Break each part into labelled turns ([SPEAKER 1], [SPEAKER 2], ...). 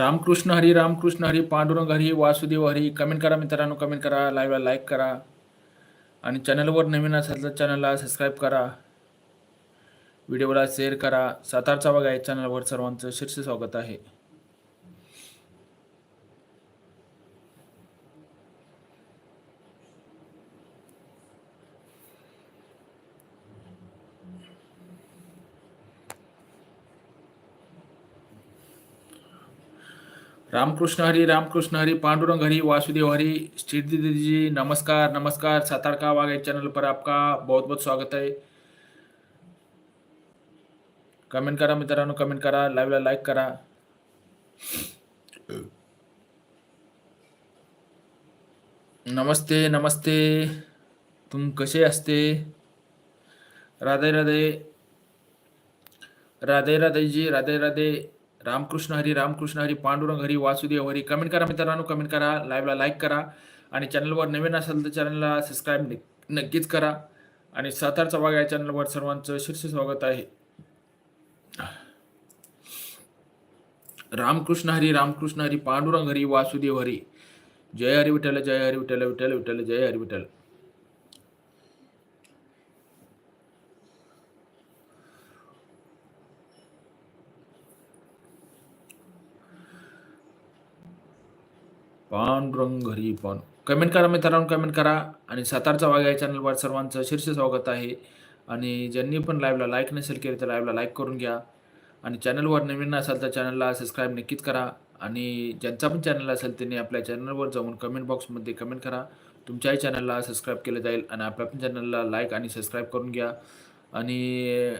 [SPEAKER 1] Ramakrishna Hari Ramkrishna Hari Pandurang Hari Vasudev Hari. Comment करा मित्रांनो comment करा. लाईव्हला लाईक करा. आणि चॅनलवर नवीन असेल तर चॅनलला सबस्क्राईब करा. व्हिडिओला शेअर करा. सातारचा बघा या चॅनलवर सर्वांचं शीर्ष स्वागत आहे. रामकृष्ण हरी रामकृष्ण हरी, पांडुरंग हरी, वासुदेव हरी स्ट्रीट दीदी जी नमस्कार नमस्कार सातार का वागे चैनल पर आपका बहुत बहुत स्वागत है। कमेंट करा मित्रांनो, कमेंट करा, लाईव्हला लाईक करा। नमस्ते नमस्ते, तुम कसे असते? राधे राधे राधे राधे जी, राधे राधे रामकृष्ण हरी रामकृष्ण हरी पांडुरंग हरी वासुदेव हरी. कमेंट करा मित्रांनो कमेंट करा. लाईव्हला लाईक करा. आणि चॅनलवर नवीन असेल तर चॅनलला सबस्क्राईब नक्कीच करा. आणि सातारचा वाघ या चॅनलवर सर्वांचं शीर्ष स्वागत आहे. रामकृष्ण हरी रामकृष्ण हरी पांडुरंग हरी वासुदेव हरी. जय हरी विठ्ठल जय हरी विठ्ठल विठ्ठल विठ्ठल जय हरी विठ्ठल. पांडुरंग हरी पण. कमेंट करा मित्रांनो कमेंट करा. आणि सातारचा वाघ या चॅनलवर सर्वांचं शीर्ष स्वागत आहे. आणि ज्यांनी पण लाईव्हला लाईक नसेल केलं तर लाईव्हला लाईक करून घ्या. आणि चॅनलवर नवीन असाल तर चॅनलला सबस्क्राईब नक्कीच करा. आणि ज्यांचा पण चॅनल असेल त्यांनी आपल्या चॅनलवर जाऊन कमेंट बॉक्समध्ये कमेंट करा. तुमच्याही चॅनलला सबस्क्राईब केलं जाईल. आणि आपल्या पण चॅनलला लाईक आणि सबस्क्राईब करून घ्या. आणि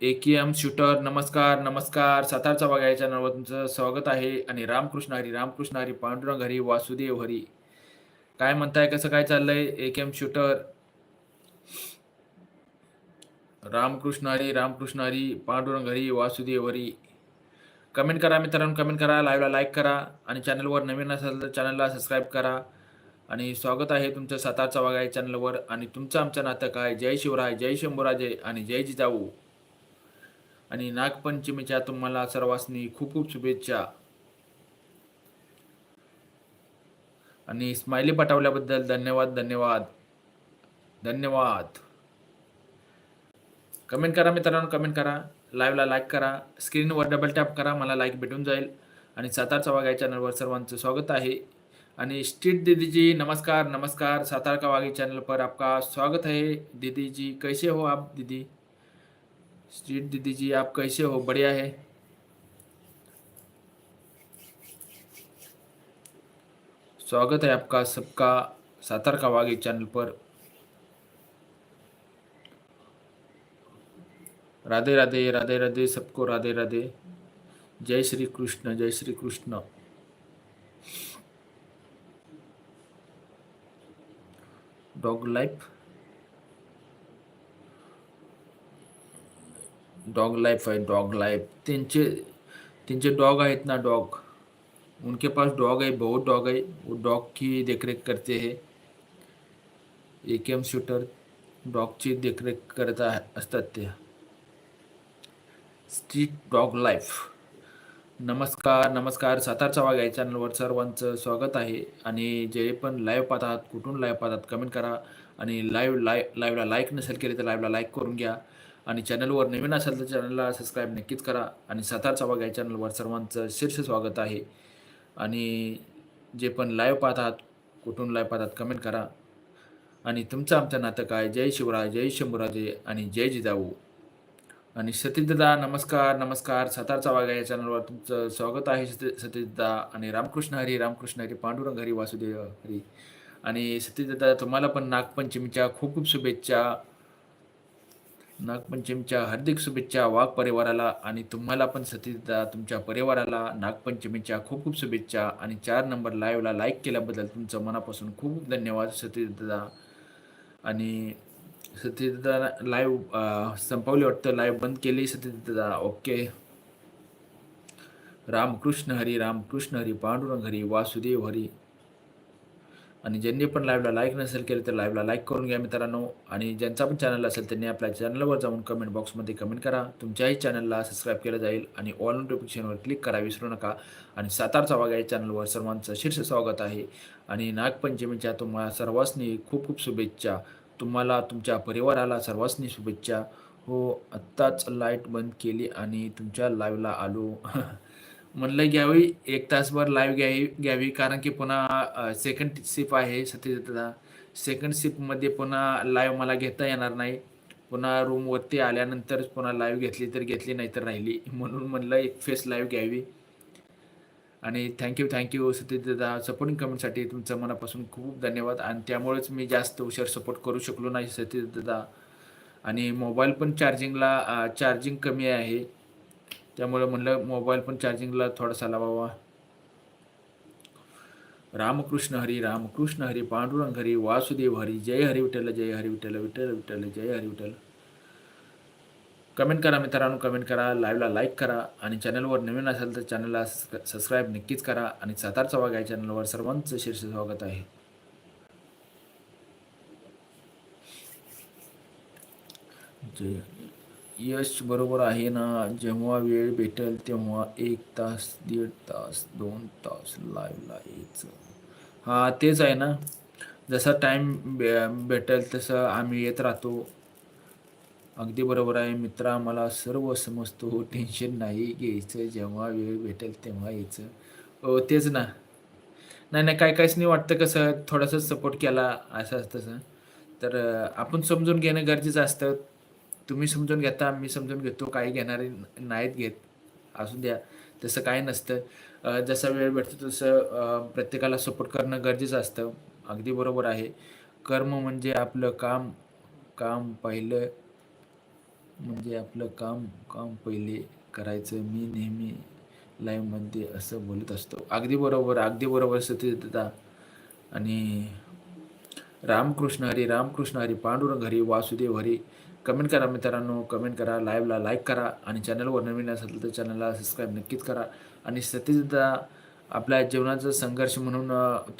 [SPEAKER 1] एम शूटर नमस्कार नमस्कार. सातारचा बघा या चॅनलवर तुमचं स्वागत आहे. आणि रामकृष्ण हरी रामकृष्ण हरी पांडुरंग हरी वासुदेव हरी. काय म्हणताय कसं काय चाललंय A K M shooter Ramkrishna Hari Ramkrishna Hari Pandurang Hari Vasudev Hari. Comment करा मित्रांनो कमेंट करा. लाईव्हला लाईक करा. आणि चॅनलवर नवीन असेल तर चॅनलला सबस्क्राईब करा. आणि स्वागत आहे तुमचं सातारचा वाघा या चॅनलवर आणि तुमचं आमचं नातं काय? जय शिवराय जय शंभूराजे. आणि जय जिजाऊ. आणि नागपंचमीच्या तुम्हाला सर्वांनी खूप खूप शुभेच्छा. आणि स्माइली पाठवल्याबद्दल धन्यवाद धन्यवाद धन्यवाद. कमेंट करा मित्रांनो कमेंट करा. लाईव्हला लाईक करा. स्क्रीनवर डबल टॅप करा. मला लाईक भेटून जाईल. आणि सातारचा वाघ या चॅनलवर सर्वांचं स्वागत आहे. आणि स्ट्रीट दीदी जी नमस्कार नमस्कार. सातार का वाघी चैनल पर आपका स्वागत है दीदी जी कैसे हो आप दीदी? स्ट्रीट दीदी जी, आप कैसे हो? बढ़िया है। स्वागत है आपका सबका सातार का वाघी चैनल पर। राधे राधे राधे राधे, सबको राधे राधे। जय श्री कृष्ण, जय Shri Krishna. Dog life. Dog life आहे डॉग लाईफ. त्यांचे त्यांचे डॉग आहेत ना डॉग. उनके पास डॉग है बहुत डॉग है वो डॉग की देखरेख करते हैं. ए के एम शूटर डॉगची देखरेख करत असतात ते. Street dog life. नमस्कार नमस्कार. सातारचा वाघ या चॅनलवर सर्वांचं स्वागत आहे. आणि जे पण लाईव्ह पाहतात कुठून लाईव्ह पाहतात कमेंट करा. आणि लाईव्ह लाय लाईव्हला लाईक नसेल केले तर लाईव्हला लाईक करून घ्या. आणि चॅनलवर नवीन असेल तर चॅनलला सबस्क्राईब नक्कीच करा. आणि सातारचा वाघ या चॅनलवर सर्वांचं शीर्ष स्वागत आहे. आणि जे पण लाईव्ह पाहतात कुठून लाईव्ह पाहतात कमेंट करा. आणि तुमचं आमचं नातं काय? जय शिवराय जय शंभूराजे आणि जय जिजाऊ. आणि सतीशदादा नमस्कार नमस्कार. सातारचा वाघा या चॅनलवर तुमचं स्वागत आहे. सती आणि रामकृष्ण हरी रामकृष्ण हरी पांडुरंग हरी वासुदेव हरी. आणि सतीशदादा तुम्हाला पण नागपंचमीच्या खूप खूप शुभेच्छा. नागपंचमीच्या हार्दिक शुभेच्छा वाघ परिवाराला आणि तुम्हाला पण सतीदा तुमच्या परिवाराला नागपंचमीच्या खूप खूप शुभेच्छा. आणि चार नंबर लाईव्हला लाईक केल्याबद्दल तुमचं मनापासून खूप खूप धन्यवाद सतीदा आणि सतीदा लाईव्ह संपवली वाटतं. लाईव्ह बंद केली सतीदा ओके रामकृष्ण हरी रामकृष्ण हरी पांडुरंग हरी वासुदेव हरी. आणि ज्यांनी पण लाईव्हला लाईक नसेल केलं तर लाईव्हला लाईक करून घ्या मित्रांनो. आणि ज्यांचा पण चॅनल असेल त्यांनी आपल्या चॅनलवर जाऊन कमेंट बॉक्समध्ये कमेंट करा. तुमच्याही चॅनलला सबस्क्राईब केलं जाईल आणि ऑल नोटिफिकेशनवर क्लिक करा विसरू नका. आणि सातारचा वाघ या चॅनलवर सर्वांचं शीर्ष स्वागत आहे. आणि नागपंचमीच्या तुम्हाला सर्वांनी खूप खूप शुभेच्छा. तुम्हाला तुमच्या परिवाराला सर्वांनी शुभेच्छा. हो आत्ताच लाइट बंद केली आणि तुमच्या लाईव्हला आलो. म्हणलं घ्यावी एक तासभर लाईव्ह घ्यावी घ्यावी. कारण की पुन्हा सेकंड शिप आहे सत्यजितदा सेकंड शिपमध्ये पुन्हा लाईव्ह मला घेता येणार नाही. पुन्हा रूमवरती आल्यानंतरच पुन्हा लाईव्ह घेतली तर घेतली नाही तर राहिली. म्हणून म्हणलं एक फेस लाईव्ह घ्यावी. आणि थँक्यू थँक्यू सत्यजितदा सपोर्टिंग कमेंटसाठी तुमचं मनापासून खूप धन्यवाद. आणि त्यामुळेच मी जास्त उशीर सपोर्ट करू शकलो नाही सत्यजितदा आणि मोबाईल पण चार्जिंगला चार्जिंग कमी आहे. त्यामुळे म्हणलं मोबाईल पण चार्जिंगला थोडासा लावावा. रामकृष्ण हरी रामकृष्ण हरी पांडुरंग हरी वासुदेव हरी जय हरी विठ्ठल जय हरी विठ्ठल विठ्ठल विठ्ठल जय हरी विठ्ठल. कमेंट करा मित्रांनो कमेंट करा लाईव्हला लाईक करा आणि चॅनलवर नवीन असेल तर चॅनलला सबस्क्राईब नक्कीच करा आणि सातारचा वाघ या चॅनलवर सर्वांचं शीर्ष स्वागत आहे. जय यश बरोबर आहे ना? जेव्हा वेळ भेटेल तेव्हा एक तास दीड तास दोन तास लाईव्हला यायचं. हां तेच आहे ना. जसा टाईम भे भेटेल तसं आम्ही येत राहतो. अगदी बरोबर आहे. मित्र आम्हाला सर्व समजतो. टेन्शन नाही घ्यायचं. जेव्हा वेळ भेटेल तेव्हा यायचं. हो तेच ना. नाही नाही काय काहीच नाही वाटतं कसं. थोडंसं सपोर्ट केला असं तसं. तर आपण समजून घेणं गरजेचं असतं. तुम्ही समजून घेता मी समजून घेतो काही घेणारे नाहीत घेत. असू द्या तसं काय नसतं. जसा वेळ भेटतो तसं प्रत्येकाला सपोर्ट करणं गरजेचं असतं. अगदी बरोबर आहे. कर्म म्हणजे आपलं काम काम पहिलं म्हणजे आपलं काम काम पहिले करायचं. मी नेहमी लाईव्हमध्ये असं बोलत असतो. अगदी बरोबर अगदी बरोबर सत्यता आणि रामकृष्ण हरी रामकृष्ण हरी पांडुरंग हरी वासुदेव हरी कमेंट करा मित्रांनो कमेंट करा लाईव्हला लाईक करा आणि चॅनलवर नवीन असेल तर चॅनलला सबस्क्राईब नक्कीच करा. आणि सत्यजितदा आपल्या जीवनाचा संघर्ष म्हणून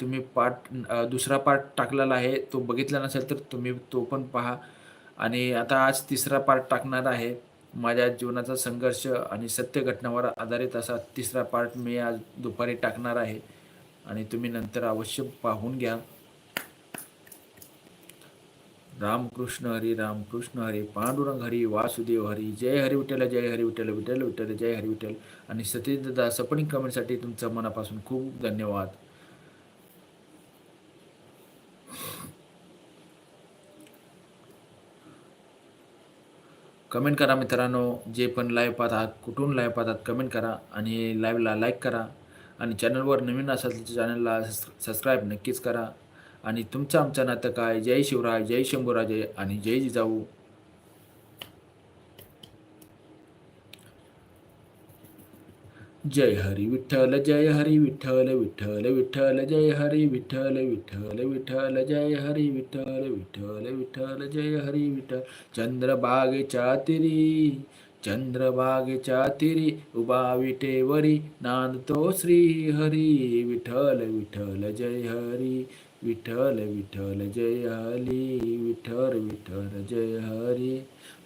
[SPEAKER 1] तुम्ही पार्ट दुसरा पार्ट टाकलेला आहे. तो बघितला नसेल तर तुम्ही तो पण पहा. आणि आता आज तिसरा पार्ट टाकणार आहे. माझ्या जीवनाचा संघर्ष आणि सत्य घटनावर आधारित असा तिसरा पार्ट मी आज दुपारी टाकणार आहे. आणि तुम्ही नंतर अवश्य पाहून घ्या. रामकृष्ण हरी रामकृष्ण हरी पांडुरंग हरी वासुदेव हरी जय हरी विठ्ठल जय हरी विठ्ठल विठ्ठल विठ्ठल जय हरी विठ्ठल. आणि सत्यजितदा सपनिंग कमेंटसाठी तुमचं मनापासून खूप धन्यवाद. कमेंट करा मित्रांनो जे पण लाईव्ह आहात कुठून लाईव्ह पाहतात कमेंट करा आणि लाईव्हला लाईक करा. आणि चॅनलवर नवीन असाल तर चॅनलला सबस्क्राईब नक्कीच करा. आणि तुमचं आमचं नातं काय? जय शिवराय जय शंभूराजे आणि जय जिजाऊ. जय हरी विठ्ठल जय हरी विठ्ठल विठ्ठल विठ्ठल जय हरी विठ्ठल विठ्ठल विठ्ठल जय हरी विठ्ठल विठ्ठल विठ्ठल जय हरी विठ्ठल. चंद्रबागेच्या तिरी चंद्रबागेच्या तिरी उभा विटेवरी नांदतो श्री हरी विठ्ठल विठ्ठल जय हरी विठ्ठल विठ्ठल जय हरी विठ्ठल विठ्ठल जय हरी.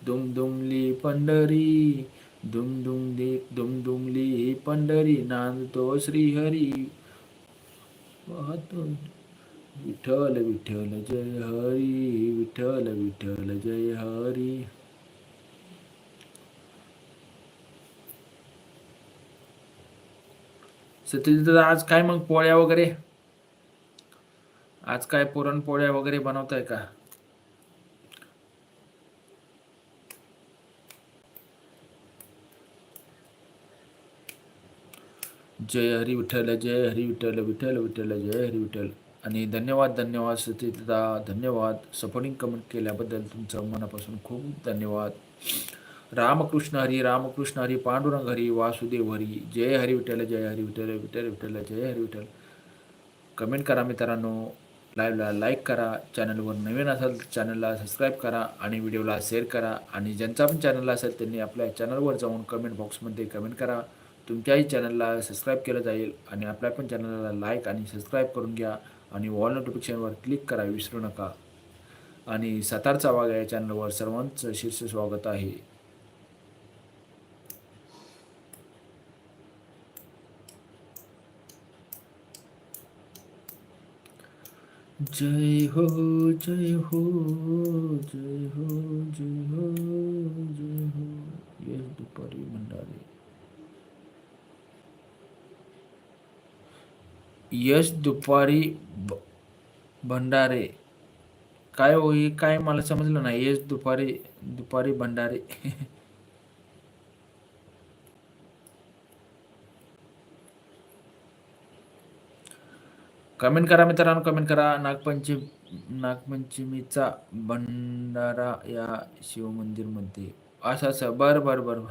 [SPEAKER 1] दुमदुमली पंढरी दुमदुमली दुमदुमली पंढरी नांदतो श्रीहरी. वाहतो विठ्ठल विठ्ठल जय हरी विठ्ठल विठ्ठल जय हरी. सत्यजित आज काय मग पोळ्या वगैरे? आज काय पुरणपोळ्या वगैरे बनवताय का? जय हरी विठ्ठल जय हरी विठ्ठल विठ्ठल विठ्ठल जय हरी विठ्ठल. आणि धन्यवाद धन्यवाद सतीदा धन्यवाद. सपोर्टिंग कमेंट केल्याबद्दल तुमचं मनापासून खूप धन्यवाद. रामकृष्ण हरी रामकृष्ण हरी पांडुरंग हरी वासुदेव हरी. जय हरी विठ्ठल जय हरी विठ्ठल विठ्ठल विठ्ठल जय हरी विठ्ठल. कमेंट करा मित्रांनो. लाईव्हला लाईक करा. चॅनलवर नवीन असाल तर चॅनलला सबस्क्राईब करा आणि व्हिडिओला शेअर करा. आणि ज्यांचा पण चॅनल असेल त्यांनी आपल्या चॅनलवर जाऊन कमेंट बॉक्समध्ये कमेंट करा. तुमच्याही चॅनलला सबस्क्राईब केलं जाईल आणि आपल्या पण चॅनलला लाईक आणि सबस्क्राईब करून घ्या. आणि वॉल नोटिफिकेशनवर क्लिक करा विसरू नका. आणि सातारचा वाघ या चॅनलवर सर्वांचं शीर्ष स्वागत आहे. जय हो जय हो जय हो जय हो जय हो. यश दुपारी भंडारे यश दुपारी भंडारे. काय होई काय मला समजलं नाही. यश दुपारी दुपारी भंडारे. कमेंट करा मित्रांनो कमेंट करा. नागपंचमी नागपंचमीचा भंडारा या शिवमंदिरमध्ये असं असं. बरं बरं बरं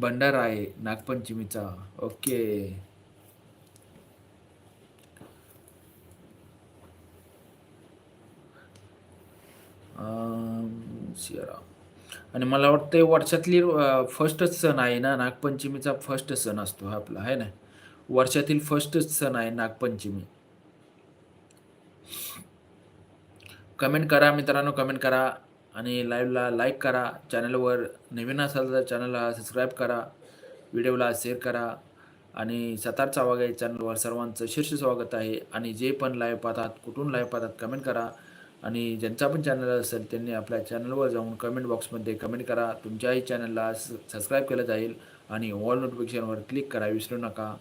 [SPEAKER 1] भंडारा आहे नागपंचमीचा. ओके. आणि मला वाटतं वर्षातली फर्स्टच सण आहे ना नागपंचमीचा फर्स्ट सण असतो हा आपला आहे ना? वर्षातील फर्स्टच सण आहे नागपंचमी. कमेंट करा मित्रांनो कमेंट करा आणि लाईव्हला लाईक करा. चॅनलवर नवीन असाल तर चॅनलला सबस्क्राईब करा. व्हिडिओला शेअर करा. आणि सातारचा वाघ या चॅनलवर सर्वांचं शीर्ष स्वागत आहे. आणि जे पण लाईव्ह पाहतात कुठून लाईव्ह पाहतात कमेंट करा. आणि ज्यांचा पण चॅनल असेल त्यांनी आपल्या चॅनलवर जाऊन कमेंट बॉक्समध्ये कमेंट करा. तुमच्याही चॅनलला सबस्क्राईब केलं जाईल. आणि ऑल नोटिफिकेशनवर क्लिक करा. विसरू नका.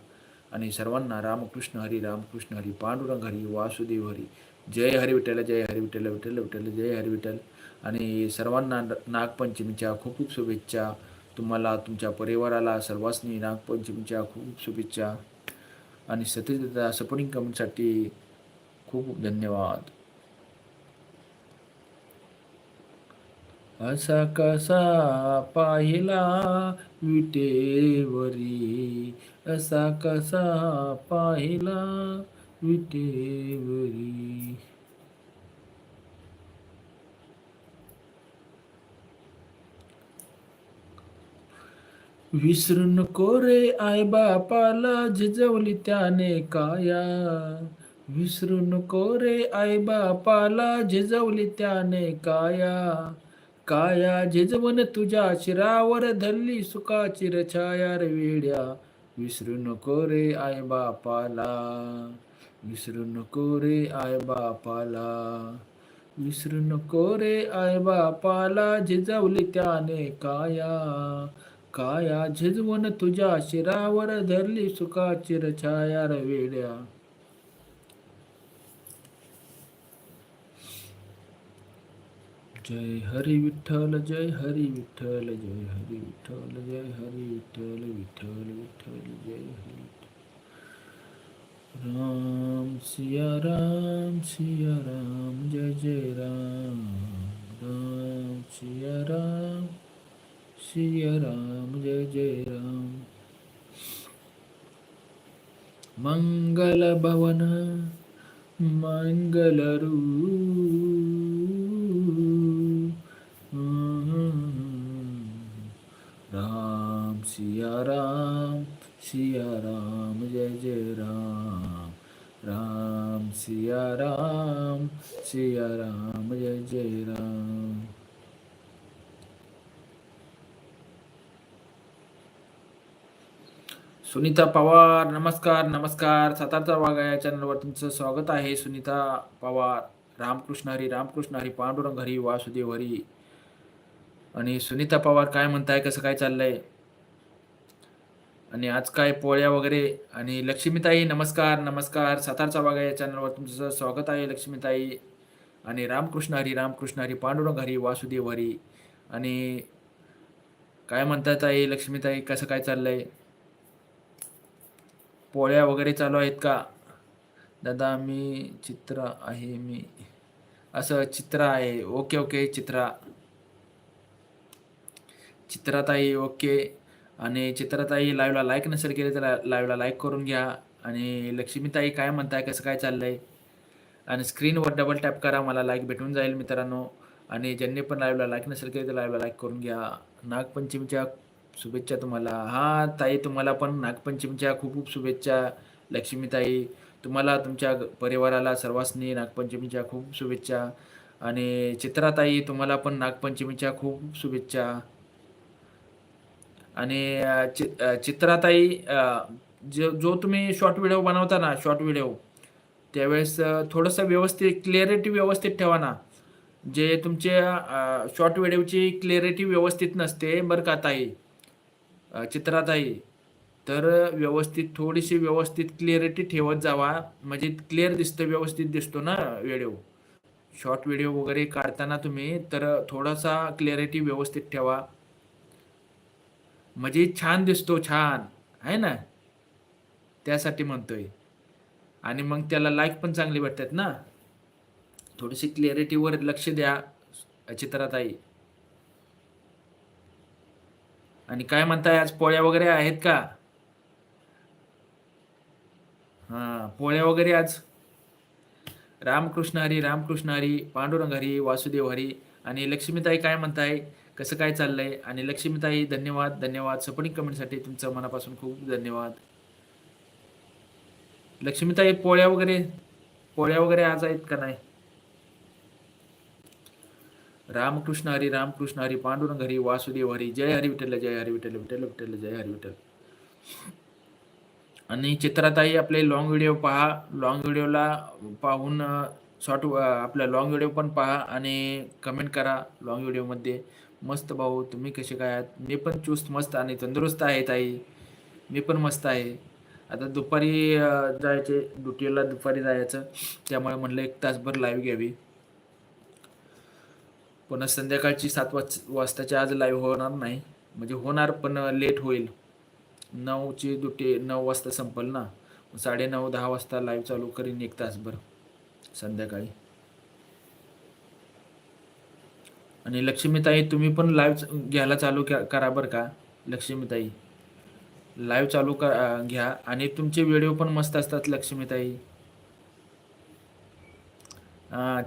[SPEAKER 1] आणि सर्वांना रामकृष्ण हरी रामकृष्ण हरी पांडुरंग हरी वासुदेव हरी. जय हरी विठ्ठल जय हरी विठ्ठल विठ्ठल विठ्ठल जय हरी विठ्ठल. आणि सर्वांना नागपंचमीच्या खूप खूप शुभेच्छा. तुम्हाला तुमच्या परिवाराला सर्वांनी नागपंचमीच्या खूप खूप शुभेच्छा. आणि सतत सपोर्टिंग कमेंटसाठी खूप खूप धन्यवाद. असा कसा पाहिला विटेवरी? असा कसा पाहिला विटेवरी? विसरू नको रे आई बापाला झिजवली त्याने काया? विसरू नको रे आई बापाला झिजवली त्याने काया? काया झिजवन तुझ्या शिरावर धरली सुखाची रछाया रे वेड्या? विसरू नको रे आई बापाला विसरू नको रे आई बापाला विसरू नको रे आई बापाला झिजवली त्याने काया काया झिजवून तुझ्या शिरावर धरली सुखाची रछाया रवेड्या जय हरी विठ्ठल जय हरी विठ्ठल जय हरी विठ्ठल जय हरी विठ्ठल विठ्ठल विठ्ठल जय हरी राम सिया राम सिया राम जय जय राम। राम सिया राम सिया राम जय जय राम। मंगल भवन मंगल राम सिया राम सिया राम जय जय राम। राम सिया राम सिया राम जय जय राम। सुनीता पवार नमस्कार नमस्कार. सातारचा वाघा या चॅनलवर तुमचं स्वागत आहे. सुनीता पवार रामकृष्ण हरी रामकृष्ण हरी पांडुरंग हरी वासुदेव हरी. आणि सुनीता पवार काय म्हणताय कसं काय चाललंय? आणि आज काय पोळ्या वगैरे आणि लक्ष्मीताई नमस्कार नमस्कार. सातारचा वाघा या चॅनलवर तुमचं स्वागत आहे लक्ष्मीताई. आणि रामकृष्ण हरी रामकृष्ण हरी पांडुरंग हरी वासुदेव हरी आणि काय म्हणतात आई लक्ष्मीताई कसं काय चाललंय? पोळ्या वगैरे चालू आहेत का? दादा मी चित्र आहे मी असं चित्र आहे. Okay okay Chitra. चित्राताई ओके. आणि चित्राताई लाईव्हला लाईक नसेल केले तर लाईव्हला लाईक करून घ्या. आणि लक्ष्मीताई काय म्हणताय कसं काय चाललंय? आणि स्क्रीनवर डबल टॅप करा मला लाईक भेटून जाईल मित्रांनो. आणि ज्यांनी पण लाईव्हला लाईक नसेल केले तर लाईव्हला लाईक करून घ्या. नागपंचमीच्या शुभेच्छा तुम्हाला. हा ताई तुम्हाला पण नागपंचमीच्या खूप खूप शुभेच्छा लक्ष्मीताई. तुम्हाला तुमच्या परिवाराला सर्वांनी नागपंचमीच्या खूप शुभेच्छा. आणि चित्राताई तुम्हाला पण नागपंचमीच्या खूप शुभेच्छा. आणि चि चित्राताई जो जो तुम्ही शॉर्ट व्हिडिओ बनवता ना शॉर्ट व्हिडिओ त्यावेळेस थोडंसं व्यवस्थित क्लिअरिटी व्यवस्थित ठेवा ना. जे तुमचे शॉर्ट व्हिडिओची क्लिअरिटी व्यवस्थित नसते बरं का ताई? चित्राताई तर व्यवस्थित थोडीशी व्यवस्थित क्लिअरिटी ठेवत जावा. म्हणजे क्लिअर दिसतं व्यवस्थित दिसतो ना व्हिडिओ शॉर्ट व्हिडिओ वगैरे काढताना तुम्ही तर थोडासा क्लिअरिटी व्यवस्थित ठेवा. म्हणजे छान दिसतो छान. आहे ना? त्यासाठी म्हणतोय. आणि मग त्याला लाईक पण चांगली भेटतात ना? थोडीशी क्लिअरिटीवर लक्ष द्या चित्राताई. आणि काय म्हणताय आज पोळ्या वगैरे आहेत का? हां पोळ्या वगैरे आज? रामकृष्ण हरी रामकृष्ण हरी पांडुरंग हरी वासुदेव हरी आणि लक्ष्मीताई काय म्हणताय? कसं काय चाललंय? आणि लक्ष्मीताई धन्यवाद. धन्यवाद. सपोर्टिंग कमेंटसाठी तुमचं मनापासून खूप धन्यवाद. लक्ष्मीताई पोळ्या वगैरे पोळ्या वगैरे आज आहेत का नाही? रामकृष्ण हरी रामकृष्ण हरी पांडुरंग हरी वासुदेव हरी जय हरी विठ्ठल जय हरी विठ्ठल विठ्ठल विठ्ठल जय हरी विठ्ठल. आणि चित्राताई आपले लॉंग व्हिडिओ पहा. लॉंग व्हिडिओला पाहून शॉर्ट आपला लॉंग व्हिडिओ पण पहा आणि कमेंट करा लॉंग व्हिडिओमध्ये मस्त भाऊ तुम्ही कसे काय आहात? मी पण चुस्त मस्त आणि तंदुरुस्त आहे ताई. मी पण मस्त आहे. आता दुपारी जायचे ड्युटीला दुपारी जायचं. त्यामुळे म्हणलं एक तासभर लाईव्ह घ्यावी. पुन्हा संध्याकाळची सात वाज वाजताची आज लाईव्ह होणार नाही. म्हणजे होणार पण लेट होईल. नऊची ड्युटी नऊ वाजता संपल ना. साडे नऊ दहा वाजता लाईव्ह चालू करीन एक तासभर. संध्याकाळी. आणि लक्ष्मीताई तुम्ही पण लाईव्ह घ्यायला चालू क- करा बरं का? लक्ष्मीताई. लाईव्ह चालू कर घ्या. आणि तुमचे व्हिडिओ पण मस्त असतात लक्ष्मीताई.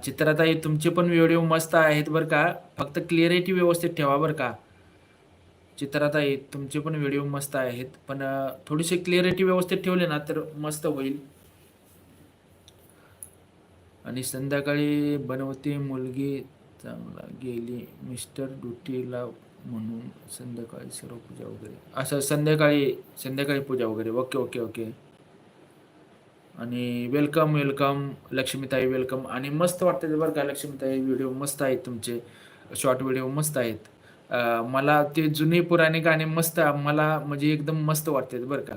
[SPEAKER 1] चित्राताई तुमचे पण व्हिडिओ मस्त आहेत बरं का? फक्त क्लिअरिटी व्यवस्थित ठेवा बरं का? चित्राताई तुमचे पण व्हिडिओ मस्त आहेत. पण थोडीशी क्लिअरिटी व्यवस्थित ठेवले ना तर मस्त होईल. आणि संध्याकाळी बनवते मुलगी चांगला गेली. मिस्टर ड्युटीला म्हणून संध्याकाळी सर्व पूजा वगैरे. असं संध्याकाळी संध्याकाळी पूजा वगैरे. Okay okay okay. आणि वेलकम वेलकम. लक्ष्मीताई वेलकम. आणि मस्त वाटतं बरं का लक्ष्मीताई व्हिडिओ मस्त आहेत तुमचे. शॉर्ट व्हिडिओ मस्त आहेत. मला ते जुने पुराणे गाणे मस्त मला म्हणजे एकदम मस्त वाटतात बरं का.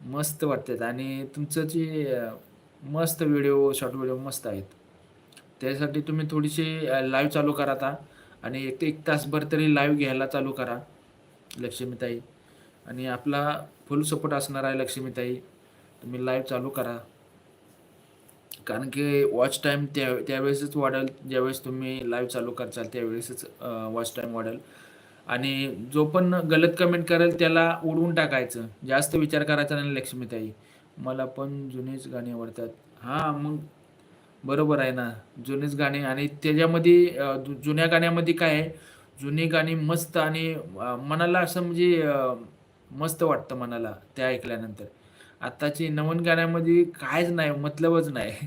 [SPEAKER 1] मस्त वाटतात. आणि तुमचं जे मस्त व्हिडिओ शॉर्ट व्हिडिओ मस्त आहेत. त्यासाठी तुम्ही थोडीशी लाईव्ह चालू करा आता. आणि एक ते एक तासभर तरी लाईव्ह घ्यायला चालू करा लक्ष्मीताई. आणि आपला फुल सपोर्ट असणार आहे लक्ष्मीताई. तुम्ही लाईव्ह चालू करा. कारण की वॉच टाईम त्या त्यावेळेसच वाढेल. ज्यावेळेस तुम्ही लाईव्ह चालू करचाल त्यावेळेसच वॉच टाईम वाढेल. आणि जो पण गलत कमेंट करेल त्याला उडवून टाकायचं. जास्त विचार करायचा नाही लक्ष्मीताई. मला पण जुनेच गाणी आवडतात. हां मग बरोबर आहे ना. जुनेच गाणे आणि त्याच्यामध्ये जुन्या गाण्यामध्ये काय आहे? जुनी गाणी मस्त आणि मनाला असं म्हणजे मस्त वाटतं मनाला ते ऐकल्यानंतर. आत्ताची नवीन गाण्यामध्ये कायच नाही मतलबच नाही.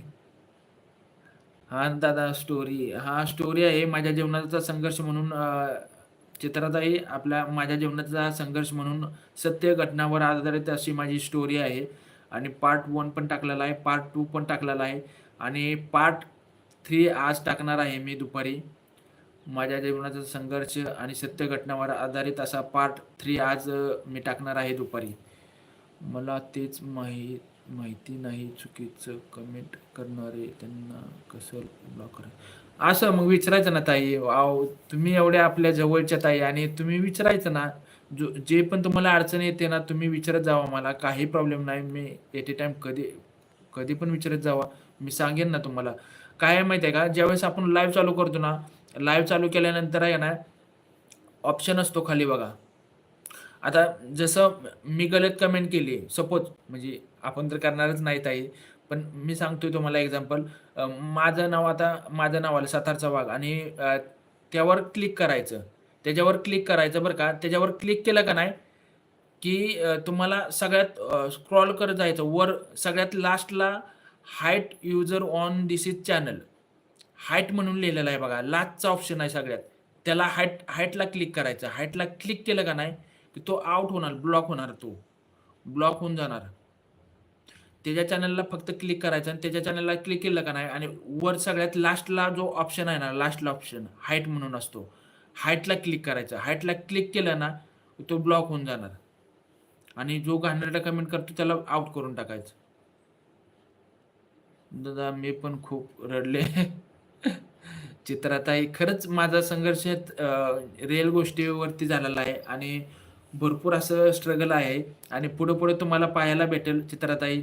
[SPEAKER 1] हा दादा स्टोरी हा स्टोरी आहे माझ्या जीवनाचा संघर्ष म्हणून चित्रात आहे. आपल्या माझ्या जीवनाचा संघर्ष म्हणून सत्य घटनावर आधारित अशी माझी स्टोरी आहे. आणि पार्ट वन पण टाकलेला आहे पार्ट टू पण टाकलेला आहे. आणि पार्ट थ्री आज टाकणार आहे मी दुपारी. माझ्या जीवनाचा संघर्ष आणि सत्य घटनावर आधारित असा पार्ट थ्री आज मी टाकणार आहे दुपारी. मला तेच माही माहिती नाही चुकीचं कमेंट करणारे त्यांना कसं ब्लॉक करा असं मग विचारायचं ना ताई. आव तुम्ही एवढ्या आपल्या जवळच्या ताई आणि तुम्ही विचारायचं ना. जो जे पण तुम्हाला अडचण येते ना तुम्ही विचारत जावा मला. काही प्रॉब्लेम नाही. मी एट ए टाइम कधी कधी पण विचारत जावा. मी सांगेन ना तुम्हाला. काय आहे माहिती आहे का? ज्यावेळेस आपण लाईव्ह चालू करतो ना लाईव्ह चालू केल्यानंतर आहे ना ऑप्शन असतो खाली बघा. आता जसं मी गलत कमेंट केली सपोज म्हणजे आपण तर करणारच नाही ताई पण मी सांगतोय तुम्हाला एक्झाम्पल माझं नाव आता माझं नाव आलं सातारचा वाघ आणि त्यावर क्लिक करायचं. त्याच्यावर क्लिक करायचं बरं का? त्याच्यावर क्लिक केलं का नाही? की तुम्हाला सगळ्यात स्क्रॉल करत जायचं. वर सगळ्यात लास्टला hide user on this is channel. Hide म्हणून लिहिलेलं आहे बघा. लास्टचा ऑप्शन आहे सगळ्यात. त्याला हाईट हाईटला क्लिक करायचं. हाईटला क्लिक केलं का नाही, की तो आउट होणार, ब्लॉक होणार तो. ब्लॉक होऊन जाणार. त्याच्या चॅनलला फक्त क्लिक करायचं आणि त्याच्या चॅनलला क्लिक केलं का नाही आणि वर सगळ्यात लास्टला जो ऑप्शन आहे ना, लास्टला ऑप्शन हाईट म्हणून असतो. हाईटला क्लिक करायचं. हाईटला क्लिक केलं ना, तो ब्लॉक होऊन जाणार. आणि जो घाणेरडा कमेंट करतो त्याला आउट करून टाकायचं. दादा मी पण खूप रडले. चित्राताई खरंच माझा संघर्ष रिअल गोष्टीवरती झालेला आहे आणि भरपूर असं स्ट्रगल आहे आणि पुढे-पुढे तुम्हाला पाहायला भेटेल चित्राताई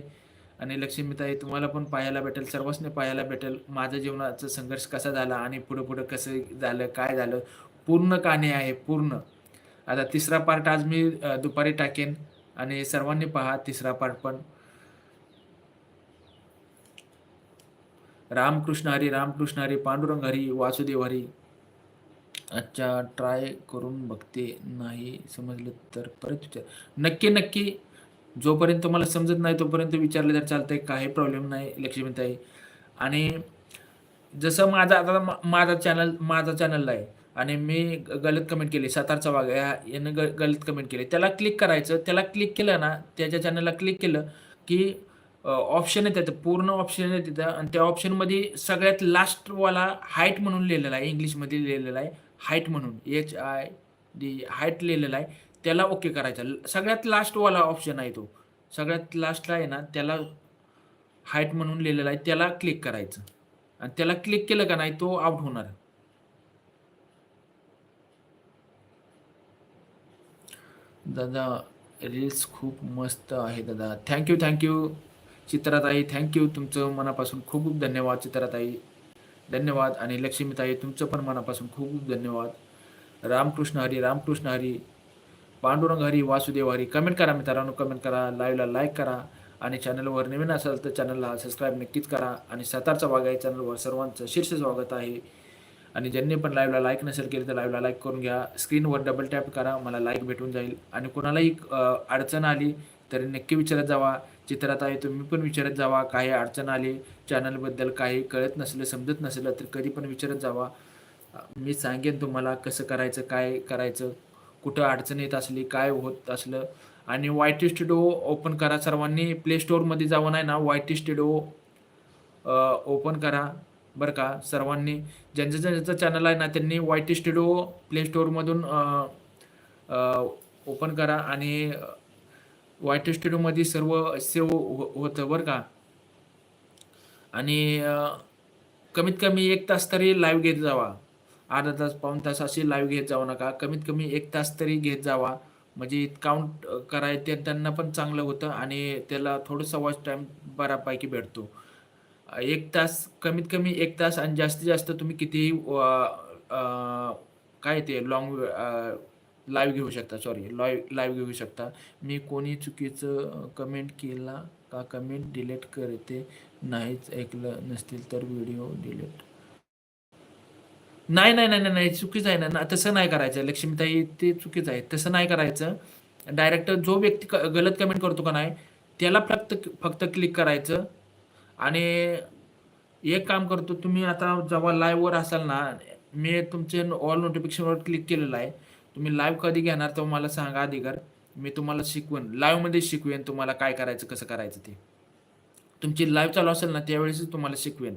[SPEAKER 1] आणि लक्ष्मीताई तुम्हाला पण पाहायला भेटेल, सर्वांसनी पाहायला भेटेल. माझ्या जीवनाचा संघर्ष कसा झाला आणि पुढे-पुढे कसं झालं, काय झालं, पूर्ण कहाणी आहे पूर्ण. आता तिसरा पार्ट आज मी दुपारी टाकेन आणि सर्वांनी पहा तिसरा पार्ट पण. रामकृष्ण हरी, रामकृष्ण हरी, पांडुरंग हरी, वासुदेव हरी. अच्छा ट्राय करून बघते. नाही समजलं तर परत विचार. नक्की, नक्की. जोपर्यंत तुम्हाला समजत नाही तोपर्यंत विचारलं तर चालतंय. काही प्रॉब्लेम नाही लक्ष्मीताई. आणि जसं माझा आता मा माझा चॅनल माझा चॅनलला आहे आणि मी ग गलत कमेंट केली. सातारचा वाघ या यानं ग गलत कमेंट केली. त्याला क्लिक करायचं. त्याला क्लिक केलं ना, त्याच्या चॅनलला क्लिक केलं, की ऑप्शन आहे त्याचं पूर्ण ऑप्शन आहे तिथं आणि त्या ऑप्शनमध्ये सगळ्यात लास्टवाला हाईट म्हणून लिहिलेला आहे. इंग्लिशमध्ये लिहिलेला आहे. हाईट म्हणून एच-आय-डी हाईट लिहिलेला आहे. त्याला ओके करायचं. सगळ्यात लास्टवाला ऑप्शन आहे तो. सगळ्यात लास्टला आहे ना, त्याला हाईट म्हणून लिहिलेला आहे. त्याला क्लिक करायचं आणि त्याला क्लिक केलं का नाही तो आउट होणार. दादा रील्स खूप मस्त आहे दादा. Thank you thank you चित्राताई. थँक्यू तुमचं मनापासून खूप-खूप धन्यवाद चित्राताई. धन्यवाद आणि लक्ष्मीताई तुमचं पण मनापासून खूप-खूप धन्यवाद. रामकृष्ण हरी, रामकृष्ण हरी, पांडुरंग हरी, वासुदेव हरी. कमेंट करा मित्रांनो, कमेंट करा. लाईव्हला लाईक करा आणि चॅनलवर नवीन असाल तर चॅनलला सबस्क्राईब नक्कीच करा आणि सतारचा भाग आहे चॅनलवर सर्वांचं शीर्ष स्वागत आहे. आणि ज्यांनी पण लाईव्हला लाईक नसेल केली तर लाईव्हला लाईक करून घ्या. स्क्रीनवर डबल टॅप करा. मला लाईक भेटून जाईल आणि कोणालाही अडचण आली तर नक्की विचारत जावा. चित्रात आहे तुम्ही पण विचारत जावा. काही अडचण आली चॅनलबद्दल काही कळत नसलं, समजत नसलं तर कधी पण विचारत जावा. मी सांगेन तुम्हाला कसं करायचं, काय करायचं, कुठं अडचण येत असली, काय होत असलं आणि वाय-टी स्टुडिओ ओपन करा. सर्वांनी प्ले स्टोअरमध्ये जाऊन आहे ना, वाय-टी स्टुडिओ ओपन करा बरं का. सर्वांनी ज्यांचं ज्यांचं चॅनल आहे ना, त्यांनी वाय-टी स्टुडिओ प्ले स्टोअरमधून ओपन करा आणि वाय-टी स्टुडिओमध्ये सर्व सेव हो, हो, होतं बरं का. आणि कमीत कमी एक तास तरी लाईव्ह घेत जावा. अर्धा तास, पाऊण तास अशी लाईव्ह घेत जाऊ नका. कमीत कमी एक तास तरी घेत जावा. म्हणजे काउंट करायचे त्यांना पण चांगलं होतं आणि त्याला थोडंसं वॉच टाईम बऱ्यापैकी भेटतो. एक तास कमीत कमी एक तास आणि जास्तीत जास्त तुम्ही कितीही काय ते लाँग लाईव्ह घेऊ शकता. सॉरी लाईव्ह लाईव्ह घेऊ शकता. मी कोणी चुकीचं कमेंट केला का कमेंट डिलीट करते. नाहीच ऐकलं नसतील तर व्हिडिओ डिलीट नाही, नाही, नाही, नाही, नाही. चुकीचं आहे ना. तसं नाही करायचं लक्ष्मीताई ते चुकीचं आहे. तसं नाही करायचं. डायरेक्ट जो व्यक्ती क गलत कमेंट करतो का नाही, त्याला फक्त फक्त क्लिक करायचं आणि एक काम करतो तुम्ही आता जेव्हा लाईव्हवर असाल ना, मी तुमचे ऑल नोटिफिकेशनवर क्लिक केलेलं आहे. तुम्ही लाईव्ह कधी घेणार तर मला सांगा अधिकार मी तुम्हाला शिकवेन. लाईव्हमध्ये शिकवेन तुम्हाला काय करायचं, कसं करायचं ते. तुमची लाईव्ह चालू असेल ना, त्यावेळेसच तुम्हाला शिकवेन.